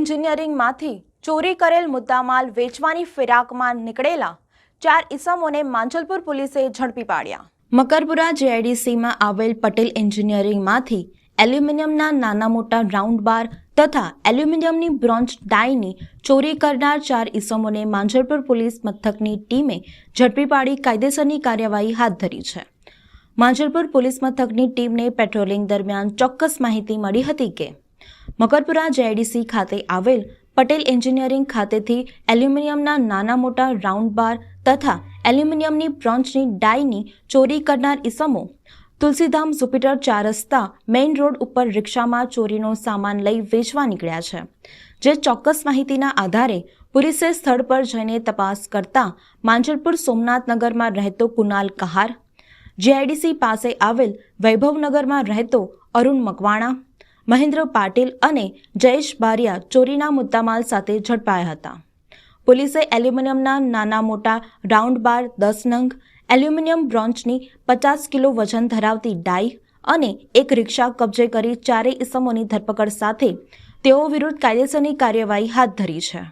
એન્જિનિયરિંગમાંથી ચોરી કરેલ મુદ્દામાલ વેચવાની ફિરાકમાં નીકળેલા ચાર ઇસમોને માંજલપુર પોલીસે ઝડપી પાડ્યા. મકરપુરા જેઆઈડીસીમાં આવેલ પટેલ એન્જિનિયરિંગમાંથી એલ્યુમિનિયમના નાના મોટા રાઉન્ડ બાર તથા એલ્યુમિનિયમની બ્રોન્ઝ ડાયની ચોરી કરનાર ચાર ઇસમોને માંજલપુર પોલીસ મથકની ટીમે ઝડપી પાડી કાયદેસરની કાર્યવાહી હાથ ધરી છે. માંજલપુર પોલીસ મથકની ટીમને પેટ્રોલિંગ દરમિયાન ચોક્કસ માહિતી મળી હતી કે મકરપુરા જેઆઈડીસી ખાતે આવેલ પટેલ એન્જિનિયરિંગ ખાતેથી એલ્યુમિનિયમના નાના મોટા રાઉન્ડ બાર તથા એલ્યુમિનિયમની બ્રોન્ચની ડાયની ચોરી કરનાર ઇસમો તુલસીધામ જુપિટર ચાર રસ્તા મેઇન રોડ ઉપર રિક્ષામાં ચોરીનો સામાન લઈ વેચવા નીકળ્યા છે, જે ચોક્કસ માહિતીના આધારે પોલીસે સ્થળ પર જઈને તપાસ કરતા માંજલપુર સોમનાથનગરમાં રહેતો કુનાલ કહાર જીઆઈડીસી પાસે આવેલ વૈભવનગરમાં રહેતો અરુણ મકવાણા મહેન્દ્ર પાટીલ અને જયેશ બારિયા ચોરીના મુદ્દામાલ સાથે ઝડપાયા હતા પોલીસે એલ્યુમિનિયમના નાના મોટા રાઉન્ડ બાર દસ નંગ, એલ્યુમિનિયમ બ્રોન્ચની પચાસ કિલો વજન ધરાવતી ડાઈ અને એક રિક્ષા કબજે કરી ચારેય ઇસમોની ધરપકડ સાથે તેઓ વિરુદ્ધ કાયદેસરની કાર્યવાહી હાથ ધરી છે